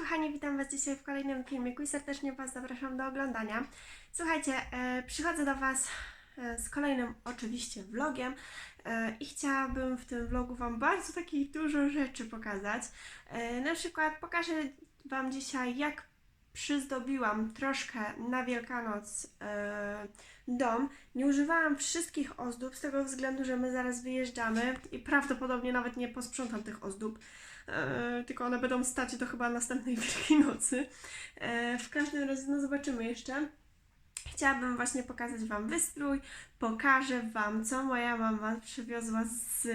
kochani, witam Was dzisiaj w kolejnym filmiku i serdecznie Was zapraszam do oglądania. Słuchajcie, e, przychodzę do Was e, z kolejnym oczywiście vlogiem e, i chciałabym w tym vlogu Wam bardzo takich dużo rzeczy pokazać. Na przykład pokażę Wam dzisiaj jak przyzdobiłam troszkę na Wielkanoc dom. Nie używałam wszystkich ozdób z tego względu, że my zaraz wyjeżdżamy i prawdopodobnie nawet nie posprzątam tych ozdób. E, tylko one będą stać do chyba następnej Wielkiej Nocy. E, w każdym razie, no zobaczymy jeszcze. Chciałabym właśnie pokazać Wam wystrój, pokażę Wam, co moja mama przywiozła z,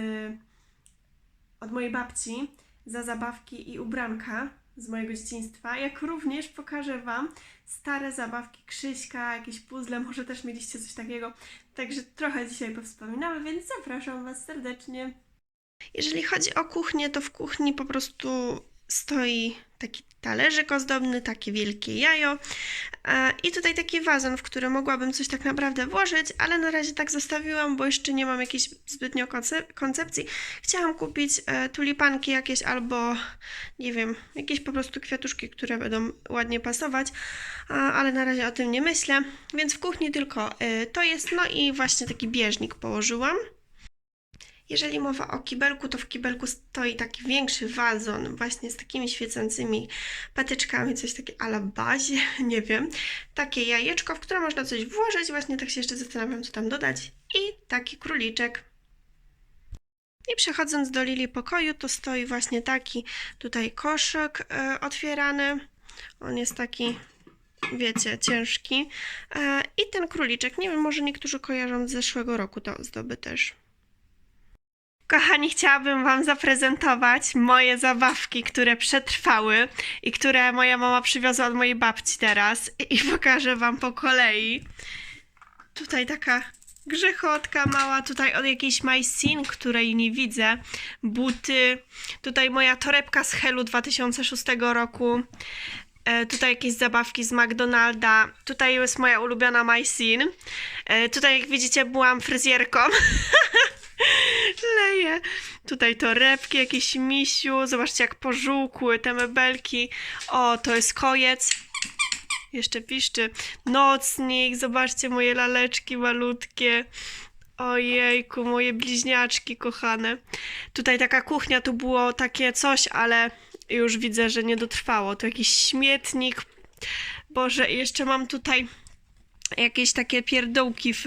od mojej babci za zabawki i ubranka z mojego dzieciństwa, jak również pokażę Wam stare zabawki Krzyśka, jakieś puzzle, może też mieliście coś takiego. Także trochę dzisiaj powspominamy, więc zapraszam Was serdecznie. Jeżeli chodzi o kuchnię, to w kuchni po prostu stoi taki talerzyk ozdobny, takie wielkie jajo e, i tutaj taki wazon, w który mogłabym coś tak naprawdę włożyć, ale na razie tak zostawiłam, bo jeszcze nie mam jakiejś zbytnio konce- koncepcji. Chciałam kupić e, tulipanki jakieś albo, nie wiem, jakieś po prostu kwiatuszki, które będą ładnie pasować, ale na razie o tym nie myślę, więc w kuchni tylko e, to jest, no i właśnie taki bieżnik położyłam. Jeżeli mowa o kibelku, to w kibelku stoi taki większy wazon, właśnie z takimi świecącymi patyczkami, coś takie ala bazie, nie wiem. Takie jajeczko, w które można coś włożyć, właśnie tak się jeszcze zastanawiam, co tam dodać. I taki króliczek. I przechodząc do Lili pokoju, to stoi właśnie taki tutaj koszyk e, otwierany. On jest taki, wiecie, ciężki. E, I ten króliczek, nie wiem, może niektórzy kojarzą z zeszłego roku te ozdoby też. Kochani, chciałabym Wam zaprezentować moje zabawki, które przetrwały i które moja mama przywiozła od mojej babci teraz i pokażę Wam po kolei. Tutaj taka grzechotka mała, tutaj od jakiejś Majsin, której nie widzę, buty, tutaj moja torebka z Helu 2006 roku, e, tutaj jakieś zabawki z McDonalda, tutaj jest moja ulubiona Majsin, e, tutaj jak widzicie byłam fryzjerką. Leję. Tutaj torebki, jakieś misiu. Zobaczcie, jak pożółkły te mebelki. O, to jest kojec. Jeszcze piszczy. Nocnik. Zobaczcie moje laleczki malutkie. Ojejku, moje bliźniaczki kochane. Tutaj taka kuchnia, tu było takie coś, ale już widzę, że nie dotrwało. To jakiś śmietnik. Boże, jeszcze mam tutaj jakieś takie pierdołki w,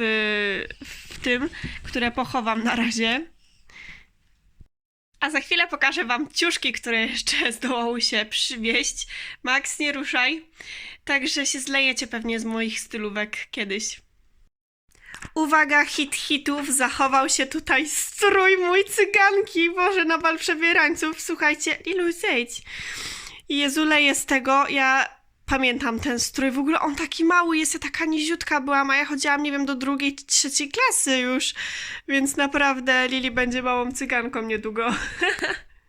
w tym, które pochowam na razie. A za chwilę pokażę Wam ciuszki, które jeszcze zdołały się przywieźć. Max, nie ruszaj. Także się zlejecie pewnie z moich stylówek kiedyś. Uwaga, hit hitów, zachował się tutaj strój mój cyganki. Boże, na bal przebierańców. Słuchajcie, Lilu, zejdź. Jezu, z tego. Ja pamiętam ten strój. W ogóle on taki mały jest, ja taka niziutka byłam, a ja chodziłam, nie wiem, do drugiej, trzeciej klasy już. Więc naprawdę Lili będzie małą cyganką niedługo.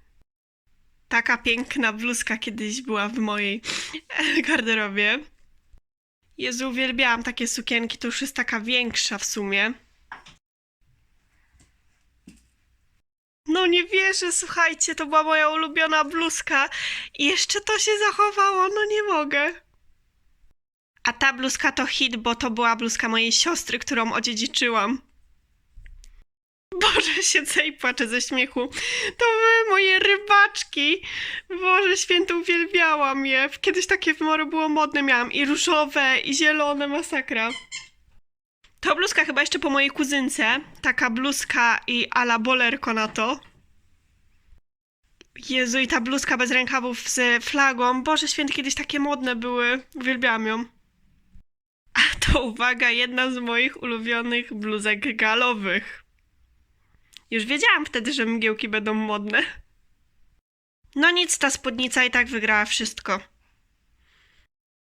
taka piękna bluzka kiedyś była w mojej garderobie. Jezu, uwielbiałam takie sukienki, to już jest taka większa w sumie. No nie wierzę, słuchajcie, to była moja ulubiona bluzka i jeszcze to się zachowało, no nie mogę. A ta bluzka to hit, bo to była bluzka mojej siostry, którą odziedziczyłam. Boże, siedzę i płaczę ze śmiechu. To były moje rybaczki. Boże, święty, uwielbiałam je. Kiedyś takie w moro było modne miałam. I różowe, i zielone, masakra. To bluzka chyba jeszcze po mojej kuzynce. Taka bluzka i ala bolerko na to. Jezu, i ta bluzka bez rękawów z flagą. Boże święty, kiedyś takie modne były. Uwielbiam ją. A to uwaga, jedna z moich ulubionych bluzek galowych. Już wiedziałam wtedy, że mgiełki będą modne. No nic, ta spódnica i tak wygrała wszystko.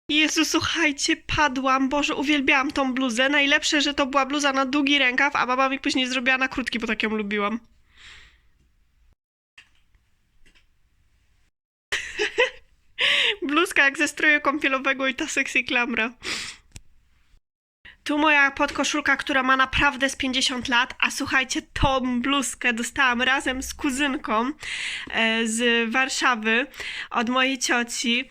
Jezu, słuchajcie, padłam. Boże, uwielbiałam tą bluzę. Najlepsze, że to była bluza na długi rękaw, a baba mi później zrobiła na krótki, bo tak ją lubiłam. Bluzka jak ze stroju kąpielowego i ta sexy klamra. Tu moja podkoszulka, która ma naprawdę z 50 lat, a słuchajcie, tą bluzkę dostałam razem z kuzynką e, z Warszawy od mojej cioci.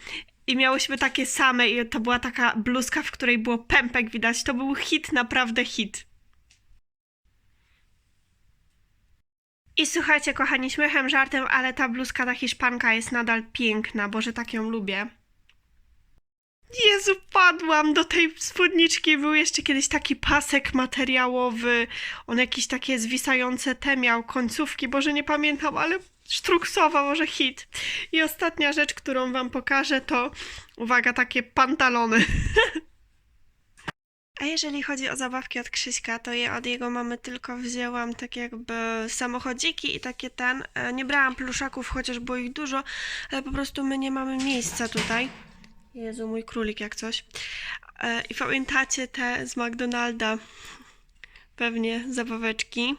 I miałyśmy takie same i to była taka bluzka, w której było pępek widać. To był hit, naprawdę hit. I słuchajcie, kochani, śmiechem, żartem, ale ta bluzka, ta hiszpanka jest nadal piękna, bo że tak ją lubię. Jezu, padłam do tej spódniczki. Był jeszcze kiedyś taki pasek materiałowy. On jakieś takie zwisające te miał, końcówki, boże nie pamiętam, ale sztruksowa, może hit. I ostatnia rzecz, którą wam pokażę, to uwaga, takie pantalony. A jeżeli chodzi o zabawki od Krzyśka, to je od jego mamy tylko wzięłam tak jakby samochodziki i takie ten. E, Nie brałam pluszaków, chociaż było ich dużo, ale po prostu my nie mamy miejsca tutaj. Jezu, mój królik jak coś. E, I pamiętacie te z McDonalda? Pewnie zabaweczki.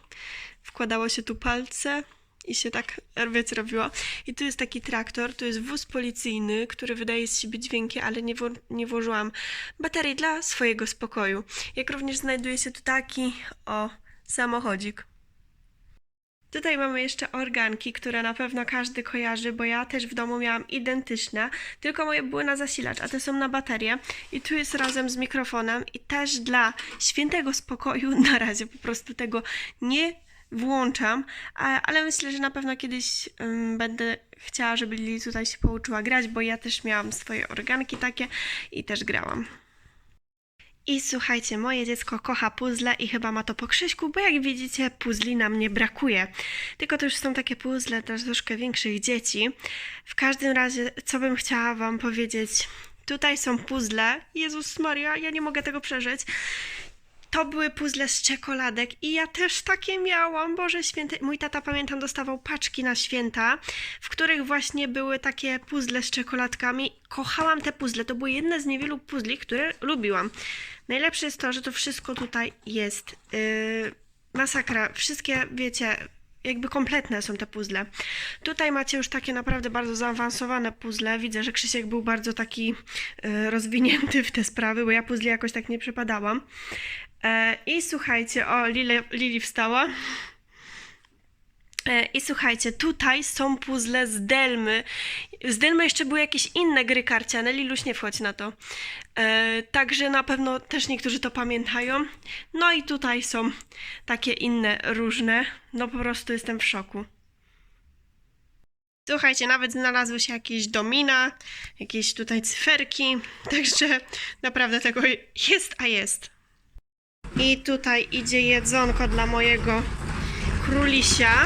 Wkładało się tu palce i się tak, wiecie, robiło. I tu jest taki traktor, tu jest wóz policyjny, który wydaje z siebie dźwięki, ale nie, wło- nie włożyłam baterii dla swojego spokoju. Jak również znajduje się tu taki, o, samochodzik. Tutaj mamy jeszcze organki, które na pewno każdy kojarzy, bo ja też w domu miałam identyczne, tylko moje były na zasilacz, a te są na baterię. I tu jest razem z mikrofonem i też dla świętego spokoju na razie po prostu tego nie włączam, ale myślę, że na pewno kiedyś będę chciała, żeby Lili tutaj się pouczyła grać, bo ja też miałam swoje organki takie i też grałam. I słuchajcie, moje dziecko kocha puzzle i chyba ma to po Krzyśku, bo jak widzicie, puzli nam nie brakuje. Tylko to już są takie puzzle dla troszkę większych dzieci. W każdym razie, co bym chciała Wam powiedzieć? Tutaj są puzzle. Jezus Maria, ja nie mogę tego przeżyć. To były puzzle z czekoladek i ja też takie miałam. Boże święty, mój tata pamiętam dostawał paczki na święta, w których właśnie były takie puzzle z czekoladkami. Kochałam te puzzle. To były jedne z niewielu puzli, które lubiłam. Najlepsze jest to, że to wszystko tutaj jest yy, masakra. Wszystkie, wiecie, jakby kompletne są te puzzle. Tutaj macie już takie naprawdę bardzo zaawansowane puzzle. Widzę, że Krzysiek był bardzo taki yy, rozwinięty w te sprawy, bo ja puzzli jakoś tak nie przepadałam. E, I słuchajcie, o, Lili, Lili wstała. E, I słuchajcie, tutaj są puzzle z Delmy. Z Delmy jeszcze były jakieś inne gry karciane. Liluś, nie wchodź na to. E, także na pewno też niektórzy to pamiętają. No i tutaj są takie inne różne. No po prostu jestem w szoku. Słuchajcie, nawet znalazły się jakieś domina, jakieś tutaj cyferki. Także naprawdę tego jest, a jest. I tutaj idzie jedzonko dla mojego królisia.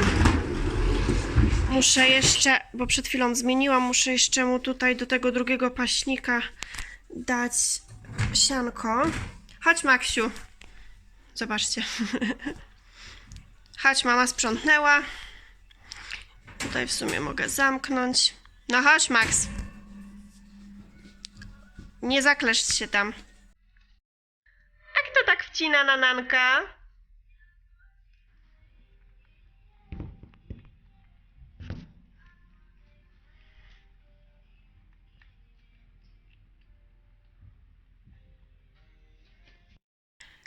Muszę jeszcze, bo przed chwilą zmieniłam, muszę jeszcze mu tutaj do tego drugiego paśnika dać sianko. Chodź, Maksiu. Zobaczcie. Chodź, mama sprzątnęła. Tutaj w sumie mogę zamknąć. No chodź, Max. Nie zakleszcz się tam. A kto tak wcina na nanka?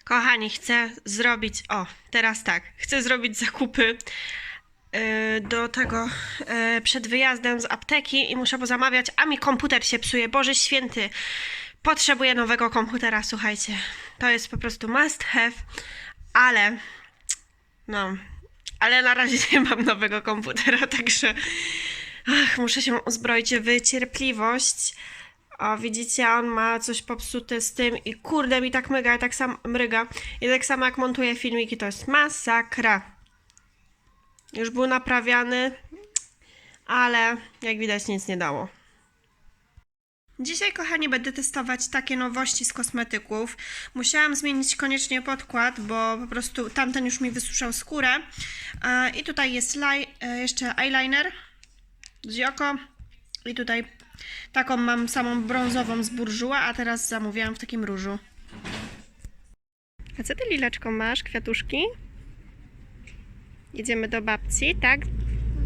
Kochani, chcę zrobić. O, teraz tak. Chcę zrobić zakupy yy, do tego yy, przed wyjazdem z apteki i muszę pozamawiać, a mi komputer się psuje. Boże święty. Potrzebuję nowego komputera, słuchajcie. To jest po prostu must have, ale no, ale na razie nie mam nowego komputera, także ach, muszę się uzbroić w cierpliwość. O, widzicie, on ma coś popsute z tym i kurde mi tak mryga, tak sam mryga. I tak samo jak montuję filmiki, to jest masakra. Już był naprawiany, ale jak widać nic nie dało. Dzisiaj, kochani, będę testować takie nowości z kosmetyków. Musiałam zmienić koniecznie podkład, bo po prostu tamten już mi wysuszał skórę. E, I tutaj jest e, jeszcze eyeliner z Joko. I tutaj taką mam samą brązową z burżuła, a teraz zamówiłam w takim różu. A co ty, Lileczko, masz? Kwiatuszki? Jedziemy do babci, tak?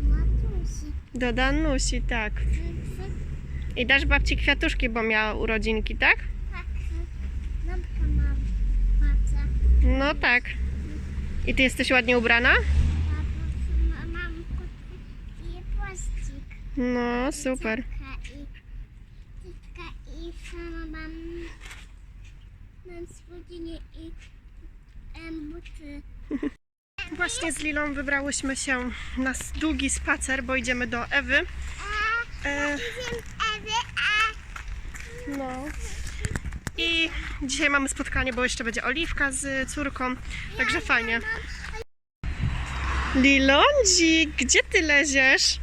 Matusi. Do Danusi, tak. I dasz babci kwiatuszki, bo miała urodzinki, tak? Tak. Lampka mam. No tak. I ty jesteś ładnie ubrana? Mam i płaszczyk. No, super. I, sama mam, mam spódnię i buty. Właśnie z Lilą wybrałyśmy się na długi spacer, bo idziemy do Ewy. E, no. I dzisiaj mamy spotkanie, bo jeszcze będzie Oliwka z córką, także fajnie. Lilondzi, gdzie ty leziesz?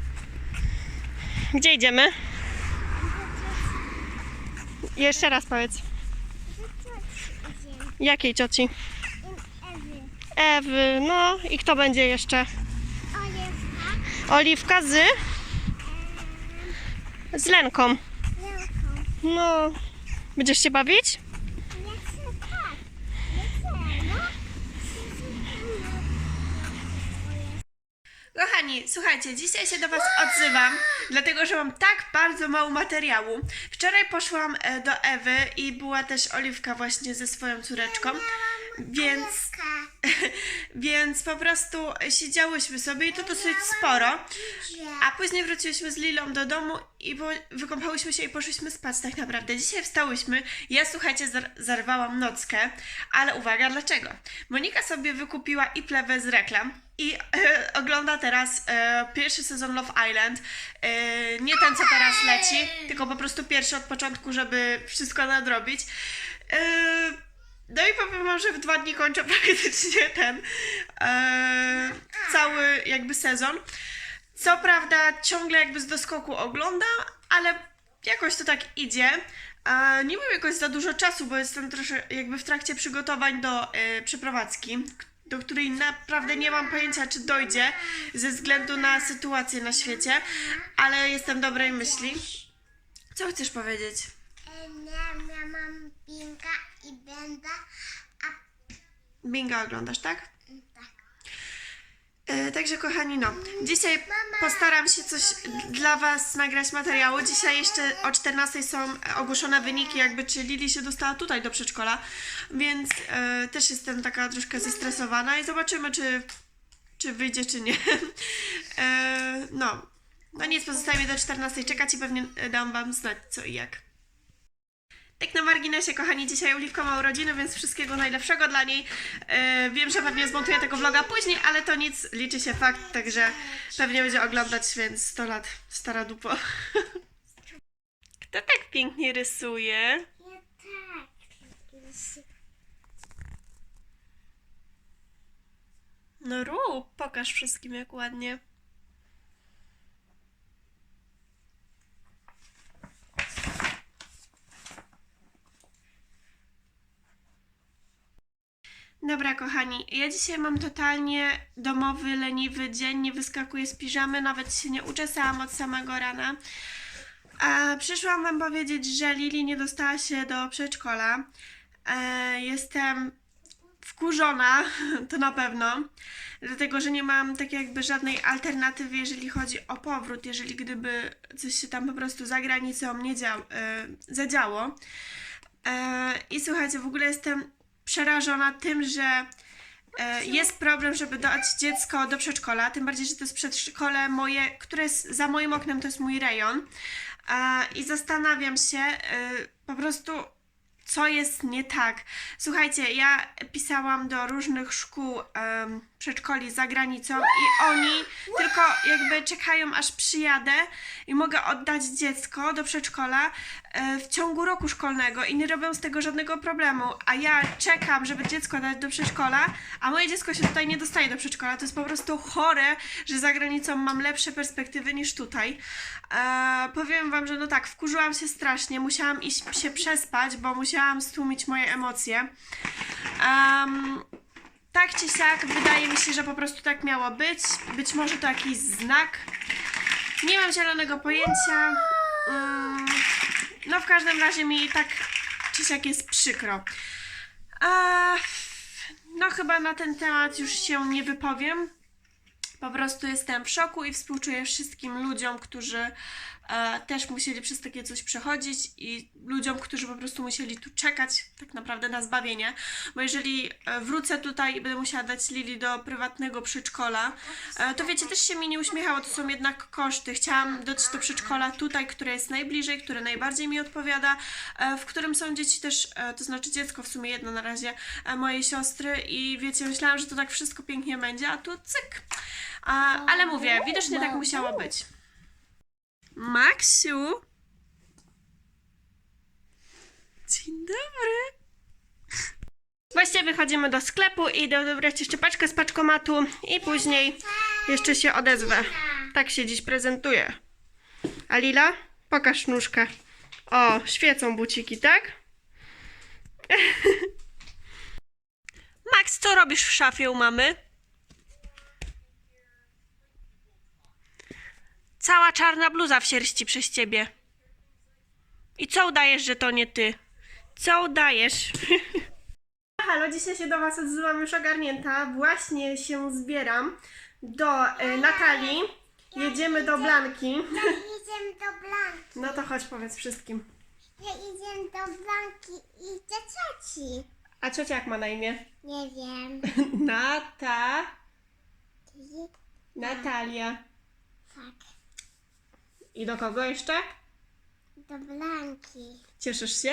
Gdzie idziemy? Jeszcze raz powiedz. Jakiej cioci? Ewy. Ewy, no i kto będzie jeszcze? Oliwka, Oliwka z? Z Lenką. Lełką. No, będziesz się bawić? Tak. No. Kochani, słuchajcie, dzisiaj się do Was odzywam, dlatego że mam tak bardzo mało materiału. Wczoraj poszłam e, do Ewy i była też Oliwka właśnie ze swoją córeczką, więc, więc po prostu siedziałyśmy sobie i to dosyć sporo. A później wróciłyśmy z Lilą do domu i po, wykąpałyśmy się i poszłyśmy spać tak naprawdę. Dzisiaj wstałyśmy. Ja słuchajcie, zar- zarwałam nockę, ale uwaga, dlaczego? Monika sobie wykupiła i plewę z reklam i e, ogląda teraz e, pierwszy sezon Love Island. E, nie ten, co teraz leci, tylko po prostu pierwszy od początku, żeby wszystko nadrobić. E, no i powiem wam, że w dwa dni kończę praktycznie ten e, cały jakby sezon. Co prawda ciągle jakby z doskoku oglądam, ale jakoś to tak idzie. E, nie mam jakoś za dużo czasu, bo jestem trosze jakby w trakcie przygotowań do e, przeprowadzki, do której naprawdę nie mam pojęcia, czy dojdzie ze względu na sytuację na świecie, ale jestem dobrej myśli. Co chcesz powiedzieć? Nie, ja mam pinka i będę, a Binga oglądasz, tak? tak. E, Także kochani, no, dzisiaj postaram się coś dla Was nagrać materiału. Dzisiaj jeszcze o 14 są ogłoszone wyniki, jakby czy Lili się dostała tutaj do przedszkola, więc e, też jestem taka troszkę zestresowana i zobaczymy, czy, czy wyjdzie, czy nie. E, no, no nic, pozostaje mi do 14 czekać i pewnie dam Wam znać co i jak. Tak na marginesie, kochani, dzisiaj Oliwka ma urodziny, więc wszystkiego najlepszego dla niej. E, wiem, że pewnie zmontuję tego vloga później, ale to nic, liczy się fakt, także pewnie będzie oglądać, więc 100 lat, stara dupo. Kto tak pięknie rysuje? Ja tak. No rób, pokaż wszystkim jak ładnie. Dobra, kochani, ja dzisiaj mam totalnie domowy, leniwy dzień, nie wyskakuję z piżamy, nawet się nie uczesałam od samego rana. A przyszłam Wam powiedzieć, że Lili nie dostała się do przedszkola. E, jestem wkurzona, to na pewno, dlatego że nie mam tak jakby żadnej alternatywy, jeżeli chodzi o powrót, jeżeli gdyby coś się tam po prostu za granicą nie dział, e, zadziało. E, I słuchajcie, w ogóle jestem przerażona tym, że jest problem, żeby dać dziecko do przedszkola, tym bardziej, że to jest przedszkole moje, które jest za moim oknem, to jest mój rejon. E, I zastanawiam się e, po prostu, co jest nie tak. Słuchajcie, ja pisałam do różnych szkół em, przedszkoli za granicą i oni tylko jakby czekają aż przyjadę i mogę oddać dziecko do przedszkola e, w ciągu roku szkolnego i nie robią z tego żadnego problemu, a ja czekam, żeby dziecko dać do przedszkola, a moje dziecko się tutaj nie dostaje do przedszkola. To jest po prostu chore, że za granicą mam lepsze perspektywy niż tutaj. E, powiem wam, że no tak, wkurzyłam się strasznie, musiałam iść się przespać, bo musiałam stłumić moje emocje. Em, tak czy siak, wydaje mi się, że po prostu tak miało być. Być może to jakiś znak. Nie mam zielonego pojęcia. Mm, no w każdym razie mi tak czy siak jest przykro. A, no chyba na ten temat już się nie wypowiem. Po prostu jestem w szoku i współczuję wszystkim ludziom, którzy też musieli przez takie coś przechodzić i ludziom, którzy po prostu musieli tu czekać tak naprawdę na zbawienie. Bo jeżeli e, wrócę tutaj i będę musiała dać Lili do prywatnego przedszkola, e, to wiecie, też się mi nie uśmiechało, to są jednak koszty. Chciałam dać do przedszkola tutaj, które jest najbliżej, które najbardziej mi odpowiada, e, w którym są dzieci też, e, to znaczy dziecko w sumie jedno na razie, e, mojej siostry i wiecie, myślałam, że to tak wszystko pięknie będzie, a tu cyk. Ale mówię, widocznie tak musiało być. Maksiu! Dzień dobry! Właśnie wychodzimy do sklepu i idę odebrać jeszcze paczkę z paczkomatu i później jeszcze się odezwę. Tak się dziś prezentuje. A Lila? Pokaż nóżkę. O, świecą buciki, tak? Max, co robisz w szafie u mamy? Cała czarna bluza w sierści przez ciebie. I co udajesz, że to nie ty? Co udajesz? Halo, dzisiaj się do Was odzywam już ogarnięta. Właśnie się zbieram do e, Natalii. Jedziemy do Blanki. Ja idziemy do Blanki. No to chodź, powiedz wszystkim. Ja idziemy do Blanki i do cioci. A ciocia jak ma na imię? Nie wiem. Nata. Natalia. tak. I do kogo jeszcze? Do Blanki. Cieszysz się?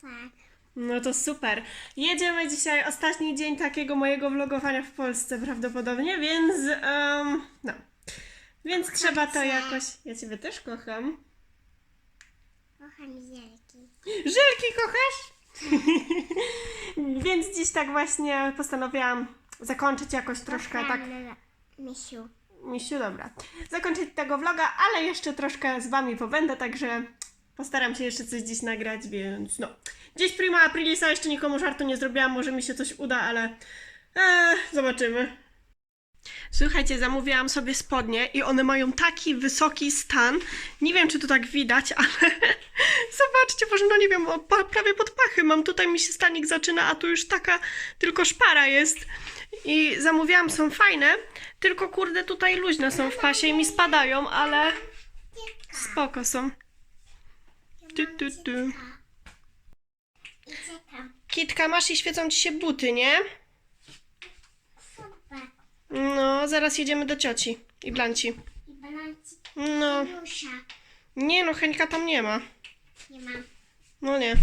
Tak. No to super. Jedziemy dzisiaj, ostatni dzień takiego mojego vlogowania w Polsce prawdopodobnie, więc em, no. Więc trzeba to cię. jakoś... Ja Ciebie też kocham. Kocham zielki. Żelki kochasz? więc dziś tak właśnie postanowiłam zakończyć jakoś troszkę tak... Kocham Misiu. Misiu, dobra. Zakończyć tego vloga, ale jeszcze troszkę z Wami pobędę, także postaram się jeszcze coś dziś nagrać, więc no. Dziś prima aprilisa, jeszcze nikomu żartu nie zrobiłam, może mi się coś uda, ale eee, zobaczymy. Słuchajcie, zamówiłam sobie spodnie i one mają taki wysoki stan. Nie wiem, czy to tak widać, ale zobaczcie, może no nie wiem, prawie pod pachy mam. Tutaj mi się stanik zaczyna, a tu już taka tylko szpara jest. I zamówiłam, są fajne, tylko kurde tutaj luźne są w pasie i mi spadają, ale spoko są. Tu, tu, tu. Kitka, masz i świecą ci się buty, nie? No, zaraz jedziemy do cioci i Blanci. No, nie no, Henka tam nie ma. Nie mam. No nie.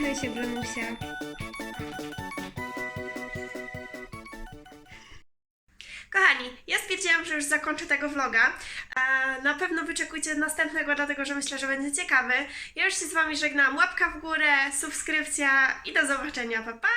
Żegnaj się, Blanusia. Kochani, ja stwierdziłam, że już zakończę tego vloga. Na pewno wyczekujcie następnego, dlatego że myślę, że będzie ciekawy. Ja już się z Wami żegnam. Łapka w górę, subskrypcja i do zobaczenia. Pa, pa!